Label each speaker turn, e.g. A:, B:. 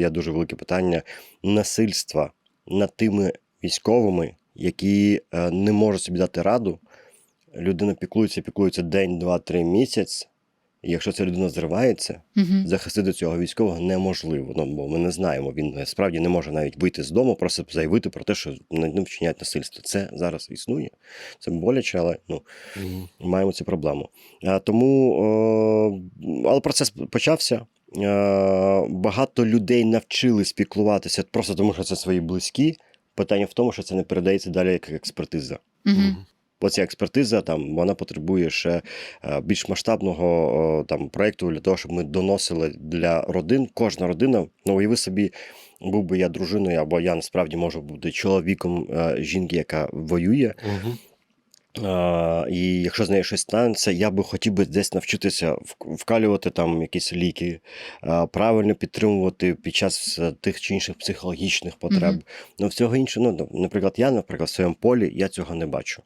A: Є дуже велике питання насильства над тими військовими, які е, не можуть собі дати раду. Людина піклується, піклується день, два, три місяць. І якщо ця людина зривається,
B: Угу.
A: захистити цього військового неможливо. Ну бо ми не знаємо. Він насправді не може навіть вийти з дому, просто заявити про те, що над ним вчиняють насильство. Це зараз існує. Це боляче, але ну маємо цю проблему. А, тому, е, але процес почався. Е, багато людей навчились піклуватися просто тому, що це свої близькі. Питання в тому, що це не передається далі як експертиза.
B: Угу.
A: Бо ця експертиза там вона потребує ще е, більш масштабного там проєкту для того, щоб ми доносили для родин. Кожна родина, ну уяви собі, був би я дружиною, або я насправді можу бути чоловіком е, жінки, яка воює.
C: Угу.
A: І якщо з нею щось станеться, я би хотів би десь навчитися вкалювати там якісь ліки, правильно підтримувати під час тих чи інших психологічних потреб.
B: Мгм.
A: Ну, всього іншого, ну, наприклад, я, наприклад, в своєму полі я цього не бачу.